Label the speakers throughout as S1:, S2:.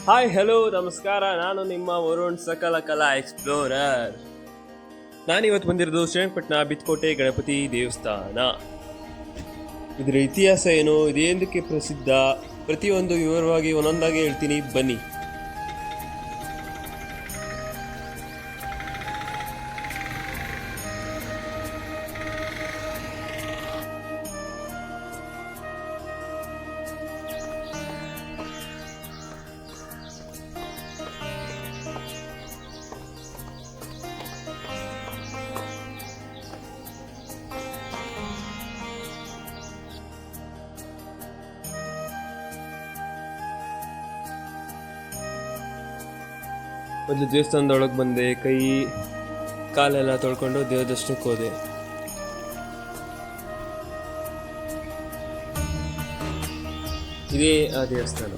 S1: Hi hello ನಮಸ್ಕಾರ. ನಾನು ನಿಮ್ಮ ವರುಣ್, ಸಕಲ ಕಲಾ ಎಕ್ಸ್ಪ್ಲೋರರ್. ನಾನಿವತ್ತು ಬಂದಿರೋದು ಶ್ರೀರಂಗಪಟ್ಟಣ ಬಿತ್ಕೋಟೆ ಗಣಪತಿ ದೇವಸ್ಥಾನ. ಇದರ ಇತಿಹಾಸ ಏನು? ಇದೇಂದಕ್ಕೆ ಪ್ರಸಿದ್ಧ? ಪ್ರತಿಯೊಂದು ವಿವರವಾಗಿ ಒಂದೊಂದಾಗಿ ಹೇಳ್ತೀನಿ. ಬನ್ನಿ. ಮೊದಲು ದೇವಸ್ಥಾನದೊಳಗೆ ಬಂದೆ, ಕೈ ಕಾಲೆಲ್ಲ ತೊಳ್ಕೊಂಡು ದೇವ್ರ ದರ್ಶನಕ್ಕೆ ಹೋದೆ. ಇದೇ ಆ ದೇವಸ್ಥಾನ.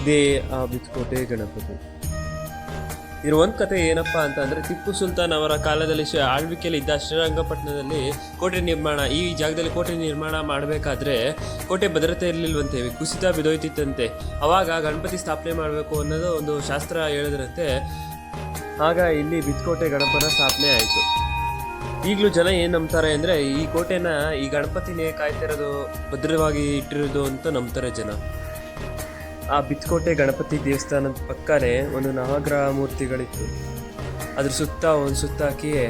S1: ಇದೇ ಆ ಬಿತ್ಕೋಟೆ ಗಣಪತಿ. ಇದ್ರ ಒಂದು ಕತೆ ಏನಪ್ಪ ಅಂತ ಅಂದರೆ ಟಿಪ್ಪು ಸುಲ್ತಾನ್ ಅವರ ಕಾಲದಲ್ಲಿ ಶ- ಆಳ್ವಿಕೆಯಲ್ಲಿ ಇದ್ದ ಶ್ರೀರಂಗಪಟ್ಟಣದಲ್ಲಿ ಕೋಟೆ ನಿರ್ಮಾಣ, ಈ ಜಾಗದಲ್ಲಿ ಕೋಟೆ ನಿರ್ಮಾಣ ಮಾಡಬೇಕಾದ್ರೆ ಕೋಟೆ ಭದ್ರತೆ ಇರಲಿಲ್ವಂತೆ, ಕುಸಿತ ಬಿದೋಯ್ತಿತ್ತಂತೆ. ಅವಾಗ ಗಣಪತಿ ಸ್ಥಾಪನೆ ಮಾಡಬೇಕು ಅನ್ನೋದು ಒಂದು ಶಾಸ್ತ್ರ ಹೇಳಿದ್ರಂತೆ. ಆಗ ಇಲ್ಲಿ ಬಿತ್ಕೋಟೆ ಗಣಪನ ಸ್ಥಾಪನೆ ಆಯಿತು. ಈಗಲೂ ಜನ ಏನು ನಂಬ್ತಾರೆ ಅಂದರೆ ಈ ಕೋಟೆನ ಈ ಗಣಪತಿನೇ ಕಾಯ್ತಿರೋದು ಭದ್ರವಾಗಿ ಇಟ್ಟಿರೋದು ಅಂತ ನಂಬ್ತಾರೆ ಜನ. ಆ ಬಿತ್ಕೋಟೆ ಗಣಪತಿ ದೇವಸ್ಥಾನದ ಪಕ್ಕನೇ ಒಂದು ನವಗ್ರಹ ಮೂರ್ತಿಗಳಿತ್ತು. ಅದ್ರ ಸುತ್ತ ಒಂದು ಸುತ್ತ ಹಾಕಿಯೇ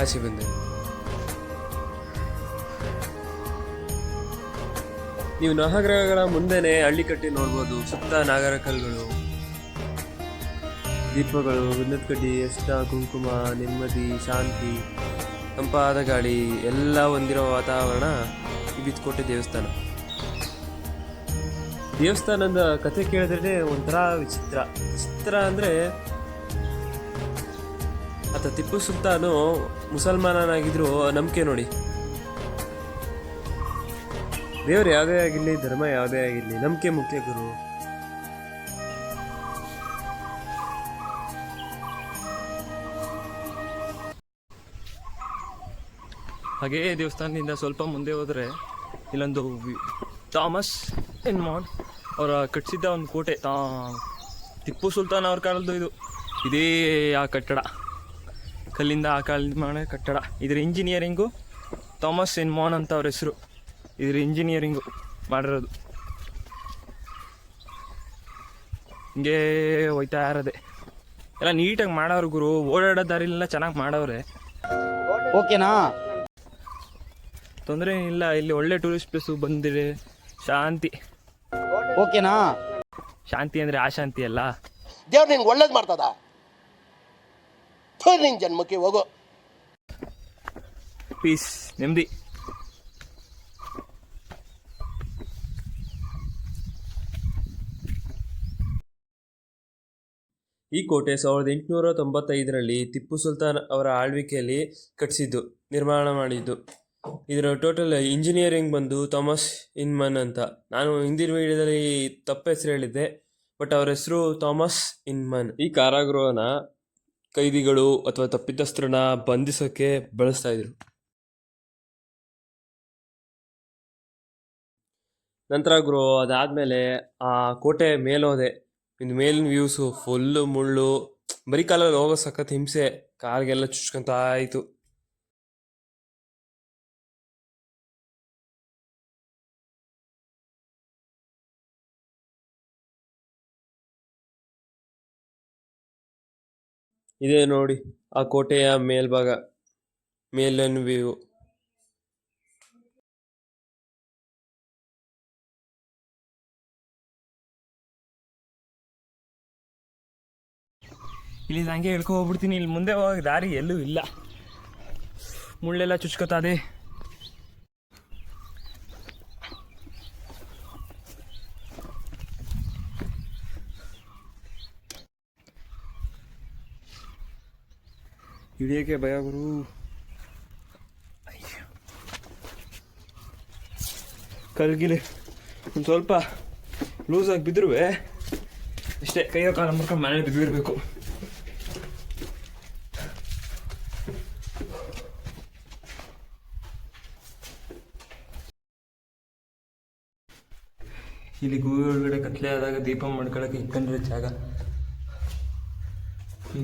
S1: ಹಸಿ ಬಂದೆ ನೀವು ನವಗ್ರಹಗಳ ಮುಂದೆನೆ ಹಳ್ಳಿ ಕಟ್ಟಿ ನೋಡ್ಬೋದು, ಸುತ್ತ ನಾಗರ ಕಲ್ಲುಗಳು. ದೀಪಗಳು ಗಂಧದ ಕಡ್ಡಿ, ಎಷ್ಟ ಕುಂಕುಮ, ನೆಮ್ಮದಿ, ಶಾಂತಿ, ತಂಪಾದ ಗಾಳಿ, ಎಲ್ಲ ಹೊಂದಿರೋ ವಾತಾವರಣ ಈ ಬಿತ್ಕೋಟೆ ದೇವಸ್ಥಾನ. ದೇವಸ್ಥಾನದ ಕತೆ ಕೇಳಿದ್ರೆ ಒಂಥರ ವಿಚಿತ್ರ. ವಿಚಿತ್ರ ಅಂದರೆ ಆತ ತಿಪ್ಪು ಸುಲ್ತಾನು ಮುಸಲ್ಮಾನನಾಗಿದ್ರು ನಂಬಿಕೆ ನೋಡಿ. ದೇವರು ಯಾವುದೇ ಆಗಿರಲಿ, ಧರ್ಮ ಯಾವುದೇ ಆಗಿರಲಿ, ನಂಬಿಕೆ ಮುಖ್ಯ ಗುರು.
S2: ಹಾಗೆಯೇ ದೇವಸ್ಥಾನದಿಂದ ಸ್ವಲ್ಪ ಮುಂದೆ ಹೋದರೆ ಇಲ್ಲೊಂದು ಥಾಮಸ್ ಎನ್ಮಾನ್ ಅವರ ಕಟ್ಟಿಸಿದ್ದ ಒಂದು ಕೋಟೆ ತಾ ಟಿಪ್ಪು ಸುಲ್ತಾನ್ ಅವ್ರ ಕಾಲದ್ದು ಇದು. ಇದೇ ಆ ಕಟ್ಟಡ. ಕಲ್ಲಿಂದ ಆ ಕಾಲದ ಮಾಡೋ ಕಟ್ಟಡ. ಇದ್ರ ಇಂಜಿನಿಯರಿಂಗು ಥಾಮಸ್ ಎನ್ಮಾನ್ ಅಂತ ಅವ್ರ ಹೆಸರು. ಇದ್ರ ಇಂಜಿನಿಯರಿಂಗು ಮಾಡಿರೋದು. ಹಿಂಗೆ ಹೋಯ್ತಾ ಇರೋದೆ. ಎಲ್ಲ ನೀಟಾಗಿ ಮಾಡೋರು ಗುರು. ಓಡಾಡೋ ದಾರಿಲೆಲ್ಲ ಚೆನ್ನಾಗಿ ಮಾಡೋರೆ
S3: ಓಕೆನಾ?
S2: ತೊಂದರೆ ಇಲ್ಲ ಇಲ್ಲಿ ಒಳ್ಳೆ ಟೂರಿಸ್ಟ್ ಪ್ಲೇಸು ಬಂದಿದೆ. ಶಾಂತಿ.
S3: ಓಕೆನಾ?
S2: ಶಾಂತಿ ಅಂದ್ರೆ ಅಶಾಂತಿ ಅಲ್ಲ?
S4: ದೇವ್ರು ನಿನ್ಗೆ ಒಳ್ಳೇದು ಮಾಡ್ತದ? ಥು, ನಿನ್ ಜನ್ಮಕ್ಕೆ ಹೋಗು.
S2: ಪೀಸ್ ನೆಮ್ಮದಿ
S1: ಈ ಕೋಟೆ ಸಾವಿರದ ಎಂಟುನೂರ ತೊಂಬತ್ತೈದರಲ್ಲಿ ಟಿಪ್ಪು ಸುಲ್ತಾನ್ ಅವರ ಆಳ್ವಿಕೆಯಲ್ಲಿ ಕಟ್ಟಿಸಿದ್ದು ನಿರ್ಮಾಣ ಮಾಡಿದ್ದು. ಇದರ ಟೋಟಲ್ ಇಂಜಿನಿಯರಿಂಗ್ ಬಂದು ಥಾಮಸ್ ಇನ್ಮನ್ ಅಂತ. ನಾನು ಹಿಂದಿನ ವಿಡಿಯೋದಲ್ಲಿ ತಪ್ಪ ಹೆಸರು ಹೇಳಿದ್ದೆ ಬಟ್ ಅವರ ಹೆಸರು ಥಾಮಸ್ ಇನ್ಮನ್ ಈ ಕಾರಾಗೃಹನ ಕೈದಿಗಳು ಅಥವಾ ತಪ್ಪಿತಸ್ಥರನ್ನ ಬಂಧಿಸೋಕ್ಕೆ ಬಳಸ್ತಾ ಇದ್ರು. ನಂತರ ಗುರು, ಅದಾದಮೇಲೆ ಆ ಕೋಟೆ ಮೇಲೋದೆ. ಇನ್ನು ಮೇಲಿನ ವ್ಯೂಸು ಫುಲ್ಲು ಮುಳ್ಳು. ಬರೀ ಕಾಲಲ್ಲಿ ಹೋಗೋ ಸಖತ್ ಹಿಂಸೆ, ಕಾರ್ಗೆಲ್ಲ ಚುಚ್ಕೊಂತ ಆಯಿತು. ಇದೆ ನೋಡಿ, ಆ ಕೋಟೆಯ ಮೇಲ್ಭಾಗ ಮೇಲನ್ ವ್ಯೂ
S2: ಇಲ್ಲಿ ಹಂಗೆ ಹೇಳ್ಕೊ ಹೋಗ್ಬಿಡ್ತೀನಿ. ಇಲ್ಲಿ ಮುಂದೆ ಹೋಗಿ ದಾರಿ ಎಲ್ಲೂ ಇಲ್ಲ. ಮುಳ್ಳೆಲ್ಲ ಚುಚ್ಕೋತಾದೆ ಹಿಡಿಯೋಕೆ ಭಯ ಗುರು. ಕಲ್ಗಿಲಿ, ಒಂದು ಸ್ವಲ್ಪ ಲೂಸಾಗಿ ಬಿದ್ದರು ಇಷ್ಟೇ, ಕೈಯೋ ಕಾಲ ಮುರ್ಕೊಂಡು ಮನೇಲಿ ಬಿದ್ದಿರಬೇಕು. ಇಲ್ಲಿ ಗೂ ಒಳಗಡೆ ಕತ್ಲೆ ಆದಾಗ ದೀಪ ಮಾಡ್ಕೊಳಕ್ಕೆ ಇಕ್ಕಂಡ್ರೆ ಜಾಗ.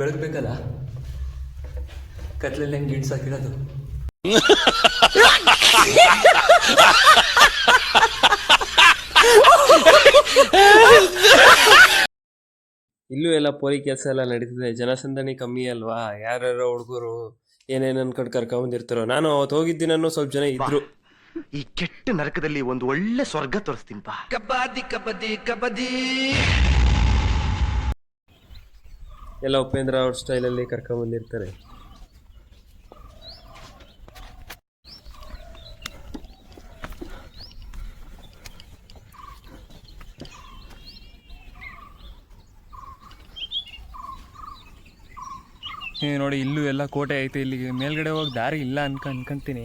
S2: ಬೆಳಗ್ಬೇಕಲ್ಲ? ಕತ್ಲೆಲ್ಲಿ ಹೆಂಗೆ
S1: ಇಲ್ಲೂ ಎಲ್ಲ ಪೋಲಿ ಕೆಲಸ ಎಲ್ಲ ನಡೀತಿದೆ. ಜನಸಂದಣಿ ಕಮ್ಮಿ ಅಲ್ವಾ? ಯಾರ್ಯಾರೋ ಹುಡುಗರು ಏನೇನು ಅನ್ಕೊಂಡು ಕರ್ಕೊಂಬಂದಿರ್ತಾರೋ? ನಾನು ಅವತ್ತು ಹೋಗಿದ್ದೀನನ್ನೋ ಸ್ವಲ್ಪ ಜನ ಇದ್ರು.
S5: ಈ ಕೆಟ್ಟ ನರಕದಲ್ಲಿ ಒಂದು ಒಳ್ಳೆ ಸ್ವರ್ಗ ತೋರಿಸ್ತೀನಿ ಬಾ.
S1: ಎಲ್ಲ ಉಪೇಂದ್ರ ಅವ್ರ ಸ್ಟೈಲಲ್ಲಿ ಕರ್ಕೊಂಬಂದಿರ್ತಾರೆ.
S2: ಏ ನೋಡಿ ಇಲ್ಲೂ ಎಲ್ಲ ಕೋಟೆ ಐತೆ, ಇಲ್ಲಿಗೆ ಮೇಲ್ಗಡೆ ಹೋಗಿ ದಾರಿ ಇಲ್ಲ ಅನ್ಕ, ಅನ್ಕೊಂತೀನಿ.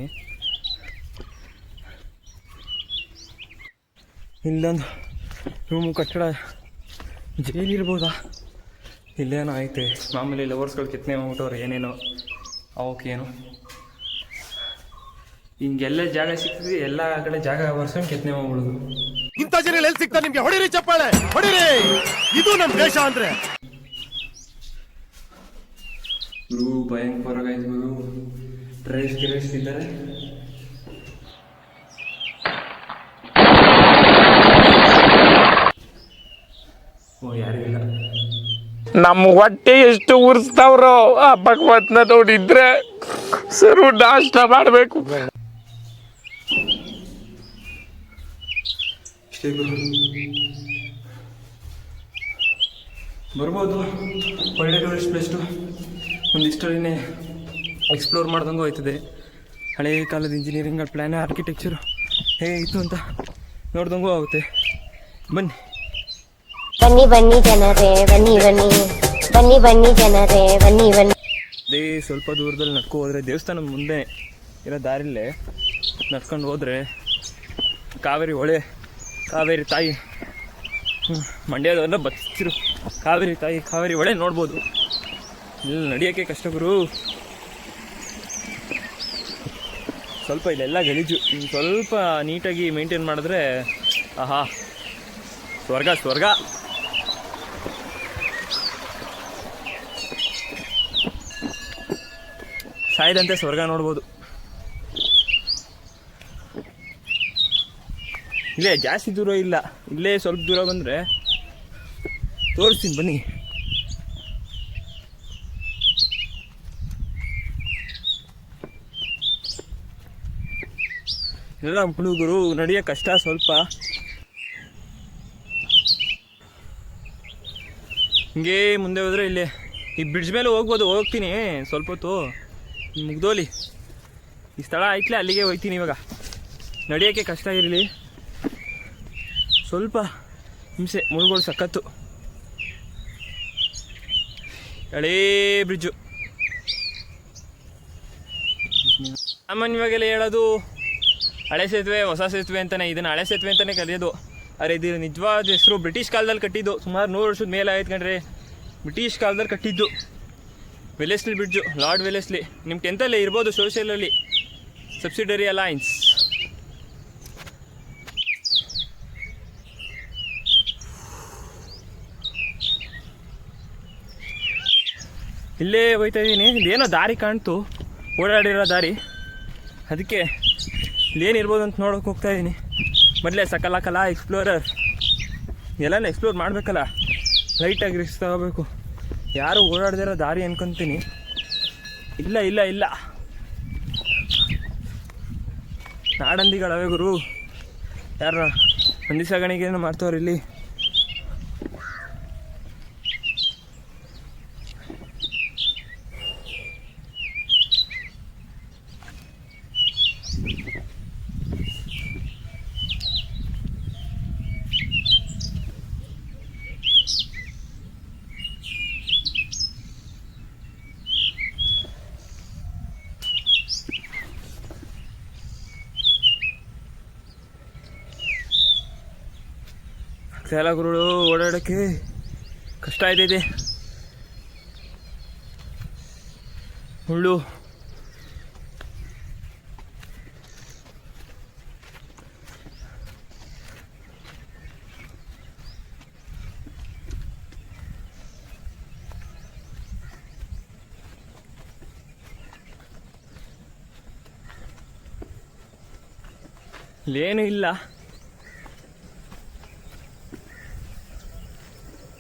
S2: ಇಲ್ಲೊಂದು ರೂಮ್ ಕಟ್ಟಡ ಜೈಲಿರ್ಬೋದಾ? ಇಲ್ಲೇನೋ ಐತೆ. ಮಾಮೂಲಿ ಲವರ್ಸ್ಗಳು ಕೆತ್ತನೆ ಮಾಡ್ಬಿಟ್ಟವ್ರು ಏನೇನೋ. ಅವಕ್ಕೇನು. ಹಿಂಗೆಲ್ಲ ಜಾಗ ಸಿಗ್ತದೆ ಎಲ್ಲ ಕಡೆ ಜಾಗ ಬರ್ಸ್ಕೊಂಡು ಕೆತ್ತನೆ ಮಾಡ್ಬಿಡೋದು
S5: ಇಂಥ ಜನ ಎಲ್ಲಿ ಸಿಗ್ತಾರೆ ನಿಮ್ಗೆ? ಹೊಡಿರಿ ಚಪ್ಪಾಳೆ! ಹೊಡಿರಿ! ಇದು ನಮ್ಮ ದೇಶ ಅಂದ್ರೆ.
S2: ಗುರು ಭಯಂಕರವಾಗೈತೆ ಗುರು ಡ್ರೈಸ್ ಗಿರೈಸ್ ಇದ್ದಾರೆ ಓ ಯಾರೂ ಇಲ್ಲ
S6: ನಮ್ಮ ಹೊಟ್ಟೆ ಎಷ್ಟು ಉರಿಸ್ತಾವ್ರೋ ಆ ಭಗವತ್ನ ನೋಡಿದ್ರೆ ಸರು ನಾಷ್ಟ ಮಾಡಬೇಕು
S2: ಇಷ್ಟೇ ಗುರು ಬರ್ಬೋದು ಒಳ್ಳೆ ಟೂರಿಸ್ಟ್ ಪ್ಲೇಸ್ಟು ಒಂದಿಷ್ಟರೇ ಎಕ್ಸ್ಪ್ಲೋರ್ ಮಾಡ್ದಂಗೂ ಹೋಯ್ತದೆ. ಹಳೆಯ ಕಾಲದ ಇಂಜಿನಿಯರಿಂಗ್ ಪ್ಲ್ಯಾನ್ ಆರ್ಕಿಟೆಕ್ಚರು ಇತ್ತು ಅಂತ ನೋಡ್ದಂಗೂ ಆಗುತ್ತೆ. ಬನ್ನಿ.
S7: ಬನ್ನಿ ಬನ್ನಿ ಜನರೇ ಬನ್ನಿ ಬನ್ನಿ. ಬನ್ನಿ ಬನ್ನಿ ಜನರೇ ಬನ್ನಿ ಬನ್ನಿ.
S2: ಅದೇ ಸ್ವಲ್ಪ ದೂರದಲ್ಲಿ ನಡ್ಕೊ ಹೋದ್ರೆ ದೇವಸ್ಥಾನ ಮುಂದೆ ಇರೋ ದಾರಿಲೇ ನಡ್ಕೊಂಡು ಹೋದ್ರೆ ಕಾವೇರಿ ಹೊಳೆ ಕಾವೇರಿ ತಾಯಿ. ಮಂಡ್ಯದವರೆಲ್ಲ ಬತ್ತಿರು ಬಚ್ಚಿರು ಕಾವೇರಿ ತಾಯಿ ಕಾವೇರಿ ಹೊಳೆ ನೋಡ್ಬೋದು. ಇಲ್ಲಿ ನಡೆಯೋಕ್ಕೆ ಕಷ್ಟ ಗುರು. ಸ್ವಲ್ಪ ಇಲ್ಲೆಲ್ಲ ಗಲೀಜು. ಸ್ವಲ್ಪ ನೀಟಾಗಿ ಮೇಂಟೈನ್ ಮಾಡಿದ್ರೆ, ಆಹಾ, ಸ್ವರ್ಗ ಸ್ವರ್ಗ. ಸಾಯ್ದಂತೆ ಸ್ವರ್ಗ ನೋಡ್ಬೋದು. ಇಲ್ಲೇ ಜಾಸ್ತಿ ದೂರ ಇಲ್ಲ. ಇಲ್ಲೇ ಸ್ವಲ್ಪ ದೂರ ಬಂದರೆ ತೋರಿಸ್ತೀನಿ ಬನ್ನಿ. ಎಲ್ಲ ಹುಡುಗರು ನಡೆಯೋ ಕಷ್ಟ ಸ್ವಲ್ಪ. ಹಿಂಗೇ ಮುಂದೆ ಹೋದ್ರೆ ಇಲ್ಲಿ, ಈ ಬ್ರಿಡ್ಜ್ ಮೇಲೆ ಹೋಗ್ಬೋದು, ಹೋಗ್ತೀನಿ ಸ್ವಲ್ಪ ಹೊತ್ತು. ಮುಗ್ದೋಲಿ. ಈ ಸ್ಥಳ ಐತ್ಲೆ, ಅಲ್ಲಿಗೆ ಹೋಗ್ತೀನಿ ಇವಾಗ. ನಡೆಯೋಕ್ಕೆ ಕಷ್ಟ ಇರಲಿ. ಸ್ವಲ್ಪ ಹಿಂಸೆ ಮುಳುಗೋಳು ಸಖತ್ತು. ಹಳೇ ಬ್ರಿಡ್ಜು ಸಾಮಾನ್ಯವಾಗೆಲ್ಲ ಹೇಳೋದು ಹಳೆ ಸೇತುವೆ, ಹೊಸ ಸೇತುವೆ ಅಂತಲೇ ಇದನ್ನು ಹಳೆ ಸೇತುವೆ ಅಂತಲೇ ಕರೆಯೋದು. ಅರೆ ಇದು ನಿಜವಾದ ಹೆಸರು ಬ್ರಿಟಿಷ್ ಕಾಲದಲ್ಲಿ ಕಟ್ಟಿದ್ದು. ಸುಮಾರು ನೂರು ವರ್ಷದ ಮೇಲೆ ಆಯ್ತು ಕಣ್ರಿ. ಬ್ರಿಟಿಷ್ ಕಾಲದಲ್ಲಿ ಕಟ್ಟಿದ್ದು. ವೆಲೆಸ್ಲಿ ಬ್ರಿಡ್ಜು ಲಾರ್ಡ್ ವೆಲೆಸ್ಲಿ ನಿಮ್ಮ ಟೆಂತಲ್ಲೇ ಇರ್ಬೋದು ಸೋಷಿಯಲಲ್ಲಿ ಸಬ್ಸಿಡರಿ ಅಲೈನ್ಸ್ ಇಲ್ಲೇ ಹೋಯ್ತಾ ಇದ್ದೀನಿ ಇದೇನೋ ದಾರಿ ಕಾಣ್ತು. ಓಡಾಡಿರೋ ದಾರಿ. ಅದಕ್ಕೆ ಇಲ್ಲೇನಿರ್ಬೋದು ಅಂತ ನೋಡೋಕೆ ಹೋಗ್ತಾ ಇದ್ದೀನಿ ಮೊದಲೇ ಸಕಲ ಕಲಾ ಎಕ್ಸ್ಪ್ಲೋರರ್ ಎಲ್ಲ ಎಕ್ಸ್ಪ್ಲೋರ್ ಮಾಡಬೇಕಲ್ಲ? ಲೈಟಾಗಿ ರಿಸ್ಕ್ ತಗೋಬೇಕು. ಯಾರು ಓಡಾಡ್ದಿರೋ ದಾರಿ ಅನ್ಕೊಂತೀನಿ. ಇಲ್ಲ ಇಲ್ಲ ಇಲ್ಲ. ನಾಡಂದಿಗಳವೆ ಗುರು. ಯಾರು ಹಂದಿ ಸಾಗಾಣಿಕೆಯನ್ನು ಮಾಡ್ತವ್ರು ಇಲ್ಲಿ. ಚಾಲಕರುಗಳು ಓಡಾಡೋಕ್ಕೆ ಕಷ್ಟ ಆಯ್ತೈತೆ ಹುಳ್ಳು ಇಲ್ಲೇನೂ ಇಲ್ಲ.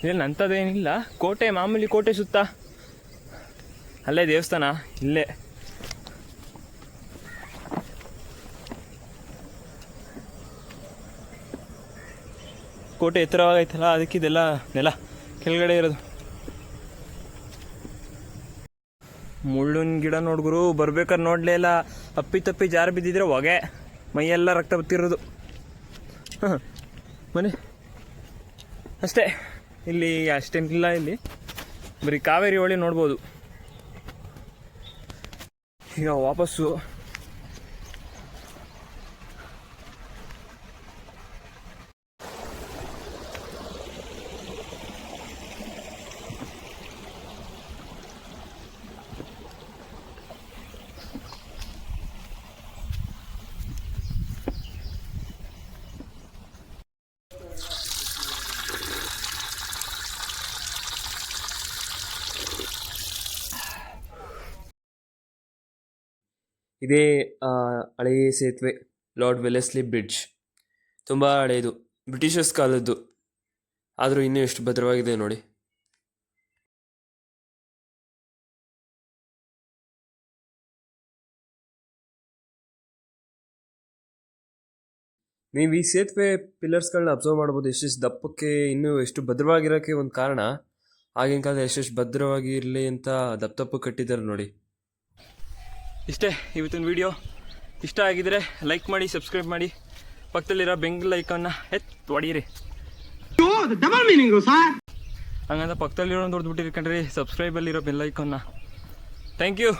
S2: ಇಲ್ಲಿ ಅಂಥದ್ದೇನಿಲ್ಲ. ಕೋಟೆ, ಮಾಮೂಲಿ ಕೋಟೆ ಸುತ್ತ. ಅಲ್ಲೇ ದೇವಸ್ಥಾನ, ಇಲ್ಲೇ. ಕೋಟೆ ಎತ್ತರವಾಗೈತಲ್ಲ, ಅದಕ್ಕೆ ಇದೆಲ್ಲ ನೆಲ ಕೆಳಗಡೆ ಇರೋದು. ಮುಳ್ಳಿನ ಗಿಡ ನೋಡ್ಗುರು ಬರ್ಬೇಕಾದ್ರೆ ನೋಡಲೇ ಇಲ್ಲ. ಅಪ್ಪಿ ತಪ್ಪಿ ಜಾರು ಬಿದ್ದಿದ್ರೆ ಹೊಗೆ. ಮೈಯೆಲ್ಲ ರಕ್ತ ಬತ್ತಿರೋದು. ಹಾಂ ಬನ್ನಿ. ಅಷ್ಟೇ. ಇಲ್ಲಿ ಅಷ್ಟೇನಿಲ್ಲ ಇಲ್ಲಿ. ಬರೀ ಕಾವೇರಿ ಹೊಳಿ ನೋಡ್ಬೋದು. ಈಗ ವಾಪಸ್ಸು
S1: ಇದೇ ಹಳೆಯ ಸೇತುವೆ, ಲಾರ್ಡ್ ವೆಲೆಸ್ಲಿ ಬ್ರಿಡ್ಜ್. ತುಂಬ ಹಳೆಯದು ಬ್ರಿಟಿಷರ್ಸ್ ಕಾಲದ್ದು. ಆದರೂ ಇನ್ನೂ ಎಷ್ಟು ಭದ್ರವಾಗಿದೆ ನೋಡಿ. ನೀವು ಈ ಸೇತುವೆ ಪಿಲ್ಲರ್ಸ್ಗಳನ್ನ ಅಬ್ಸರ್ವ್ ಮಾಡ್ಬೋದು, ಎಷ್ಟೆಷ್ಟು ದಪ್ಪಕ್ಕೆ, ಇನ್ನೂ ಎಷ್ಟು ಭದ್ರವಾಗಿರೋಕ್ಕೆ ಒಂದು ಕಾರಣ. ಆಗಿನ ಕಾಲದ ಎಷ್ಟೆಷ್ಟು ಭದ್ರವಾಗಿ ಇರಲಿ ಅಂತ ದಪ್ಪ ದಪ್ಪ ಕಟ್ಟಿದ್ದಾರೆ ನೋಡಿ.
S2: ಇಷ್ಟೇ ಇವತ್ತಿನ ವಿಡಿಯೋ ಇಷ್ಟ ಆಗಿದ್ರೆ ಲೈಕ್ ಮಾಡಿ ಸಬ್ಸ್ಕ್ರೈಬ್ ಮಾಡಿ. ಪಕ್ಕದಲ್ಲಿರೋ ಬೆಂಗಲ್ ಐಕನ್ನ ಎತ್ ಹೊಡೀರಿ. ಹಂಗಂತ ಪಕ್ಕದಲ್ಲಿರೋ ದೊಡ್ಡ ಕಣ್ರಿ ಸಬ್ಸ್ಕ್ರೈಬಲ್ಲಿರೋ ಬೆಲ್ ಐಕನ್ನ ಥ್ಯಾಂಕ್ ಯು